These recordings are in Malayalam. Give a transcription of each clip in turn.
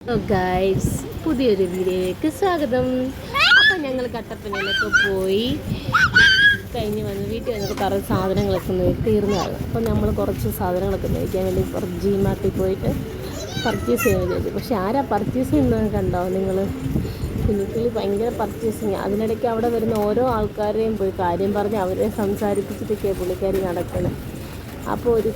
ഗൈസ് പുതിയൊരു വീഡിയോയിലേക്ക് സ്വാഗതം. അപ്പം ഞങ്ങൾ കട്ടപ്പനയിലൊക്കെ പോയി. കഴിഞ്ഞ് വന്ന് വീട്ടിൽ വന്നപ്പോൾ കുറേ സാധനങ്ങളൊക്കെ തീർന്നതാണ്. അപ്പം നമ്മൾ കുറച്ച് സാധനങ്ങളൊക്കെ മേടിക്കാൻ വേണ്ടി കുറച്ച് ജി മാർട്ടിൽ പോയിട്ട് പർച്ചേസ് ചെയ്യാൻ വിചാരിച്ചു പക്ഷെ ആരാ പർച്ചേസ് ചെയ്യുന്നത് കണ്ടോ നിങ്ങൾ കുഞ്ഞിക്കിളി ഭയങ്കര പർച്ചേസിങ് അതിനിടയ്ക്ക് അവിടെ വരുന്ന ഓരോ ആൾക്കാരെയും പോയി കാര്യം പറഞ്ഞ് അവരെ സംസാരിപ്പിച്ചിട്ടൊക്കെയാണ് പുള്ളിക്കാരി നടക്കുന്നത് അപ്പോൾ ഒരു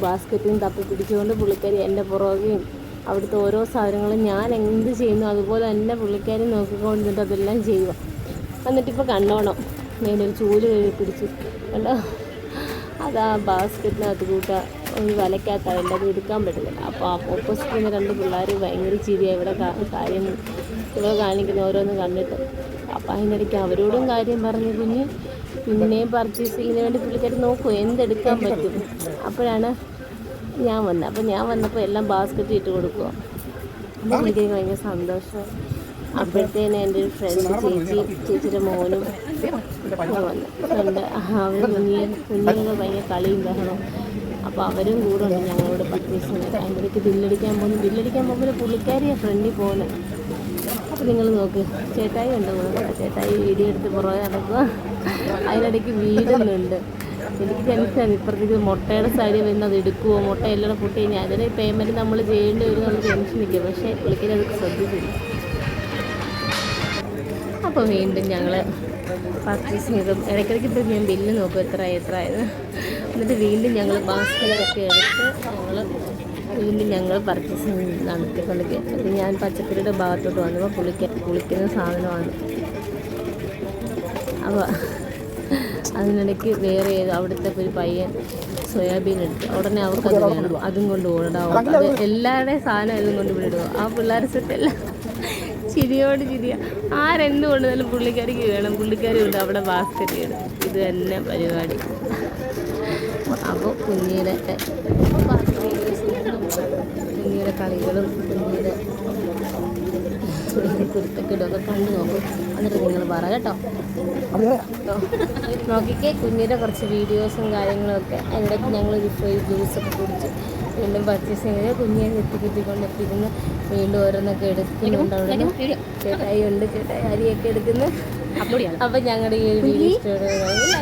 ബാസ്ക്കറ്റും തപ്പി പിടിച്ചുകൊണ്ട് പുള്ളിക്കാരി എന്റെ പുറകെയും അവിടുത്തെ ഓരോ സാധനങ്ങളും ഞാൻ എന്ത് ചെയ്യുന്നു അതുപോലെ തന്നെ പുള്ളിക്കാരി നോക്കിക്കൊണ്ടിട്ട് അതെല്ലാം ചെയ്യുക എന്നിട്ടിപ്പോൾ കണ്ടോണം ഞാനൊരു ചൂൽ പിടിച്ചു. കണ്ടോ? അതാ ബാസ്ക്കറ്റിനകത്ത് കൂട്ട ഒരു വലക്കകത്താണ് അത് എടുക്കാൻ പറ്റുന്നില്ല. അപ്പോൾ ഓപ്പോസിറ്റ് നിന്ന് രണ്ട് പിള്ളേർ ഭയങ്കര ചിരിയാണ് ഇവിടെ കാര്യം ഇവിടെ കാണിക്കുന്ന ഓരോന്ന് കണ്ടിട്ട്. അപ്പോൾ അതിനിടയ്ക്ക് അവരോടും കാര്യം പറഞ്ഞ് കുഞ്ഞ്. പിന്നെയും പർച്ചേസ് ചെയ്യുന്നതിന് വേണ്ടി പുള്ളിക്കാർ നോക്കും എന്തെടുക്കാൻ പറ്റും. അപ്പോഴാണ് ഞാൻ വന്നു. അപ്പോൾ ഞാൻ വന്നപ്പോൾ എല്ലാം ബാസ്ക്കറ്റ് ഇട്ട് കൊടുക്കുക അപ്പോൾ എനിക്ക് ഭയങ്കര സന്തോഷം. അപ്പോഴത്തേന് എന്റെ ഒരു ഫ്രണ്ട് ചേച്ചി ചേച്ചിയുടെ മോനും വന്നു. ഫ്രണ്ട് അവർ കുഞ്ഞിയെ കുഞ്ഞുങ്ങൾ ഭയങ്കര കളിയും ബഹളം അപ്പോൾ അവരും കൂടെ ഉണ്ട് ഞങ്ങളോട് പർച്ചേസിങ് അതിന്റെ ഇടയ്ക്ക് ബില്ലടിക്കാൻ പോകുന്നു. ബില്ലടിക്കാൻ പോകുമ്പോൾ പുള്ളിക്കാരിയാണ് ഫ്രണ്ടിൽ പോകുന്നത് അപ്പോൾ നിങ്ങൾ നോക്ക്. ചേട്ടായി ഉണ്ട്? ചേട്ടായി വീഡിയോ എടുത്ത് പുറകെ നടക്കുക അതിനിടയ്ക്ക് വീടുന്നുണ്ട് എനിക്ക് ടെൻഷനാണ് ഇപ്പുറത്തേക്ക് മുട്ടയുടെ സൈഡിൽ വരുന്നത് എടുക്കുമോ മുട്ട എല്ലാം പൊട്ടി കഴിഞ്ഞാൽ അതിന് പേയ്മെന്റ് നമ്മൾ ചെയ്യേണ്ടി വരും എന്നുള്ള ടെൻഷൻ നിൽക്കുക പക്ഷേ പുള്ളിക്കാരി അത് ശ്രദ്ധിച്ചില്ല. അപ്പോൾ വീണ്ടും ഞങ്ങൾ പർച്ചേസ് ചെയ്തു. ഇടയ്ക്കിടയ്ക്ക് ഇപ്പോൾ ഞാൻ ബില്ല് നോക്കും എത്ര എത്ര ആയത് എന്നിട്ട് വീണ്ടും ഞങ്ങൾ ബാസ്കറ്റിലൊക്കെ എടുത്ത് ഞങ്ങൾ വീണ്ടും ഞങ്ങൾ പർച്ചേസ് നടത്തിക്കൊണ്ട് അത് ഞാൻ പച്ചക്കറിയുടെ ഭാഗത്തോട്ട് വന്നപ്പോൾ കുളിക്ക കുളിക്കുന്ന സാധനമാണ്. അപ്പോൾ അതിനിടയ്ക്ക് വേറെ ഏത് അവിടുത്തെ ഒരു പയ്യൻ സോയാബീൻ എടുത്തു ഉടനെ അവർക്കത് വേണം. അതും കൊണ്ട് ഓടാവും അത് സാധനം എല്ലാം കൊണ്ട് ഇവിടെ ഇടുക ആ പിള്ളേർ സെറ്റെല്ലാം ചിരിയോട് ചിരിയ ആരെന്ത് കൊണ്ടുവന്നാലും പുള്ളിക്കാരിക്ക് വേണം. പുള്ളിക്കാരി ഉണ്ട് അവിടെ ബാസ്ക്കറ്റ് ഇടും. ഇത് തന്നെ പരിപാടി. അപ്പോൾ കുഞ്ഞിയുടെ കുഞ്ഞിയുടെ കളികളും കുഞ്ഞിയുടെ കുരുത്തക്കെടുമൊക്കെ കണ്ടു നോക്കും. എന്നിട്ട് നിങ്ങൾ പറ കേട്ടോ. നോക്കിക്കേ കുഞ്ഞിന്റെ കുറച്ച് വീഡിയോസും കാര്യങ്ങളും ഒക്കെ. അതിനിടയ്ക്ക് ഞങ്ങൾ ഫ്രീ ജ്യൂസൊക്കെ കുടിച്ച് വീണ്ടും പർച്ചേസ് ചെയ്ത് കുഞ്ഞിനെ കുത്തി കുത്തിക്കൊണ്ട് എത്തിക്കുന്നു വീണ്ടും ഓരോന്നൊക്കെ എടുക്കുന്നുണ്ട് അവിടെ ചേട്ടായി ഉണ്ട് ചേട്ടായി അരിയൊക്കെ എടുക്കുന്നു. അപ്പം ഞങ്ങളുടെ ഈ ഒരു വീഡിയോ ഇഷ്ടപ്പെടുകയാണെങ്കിൽ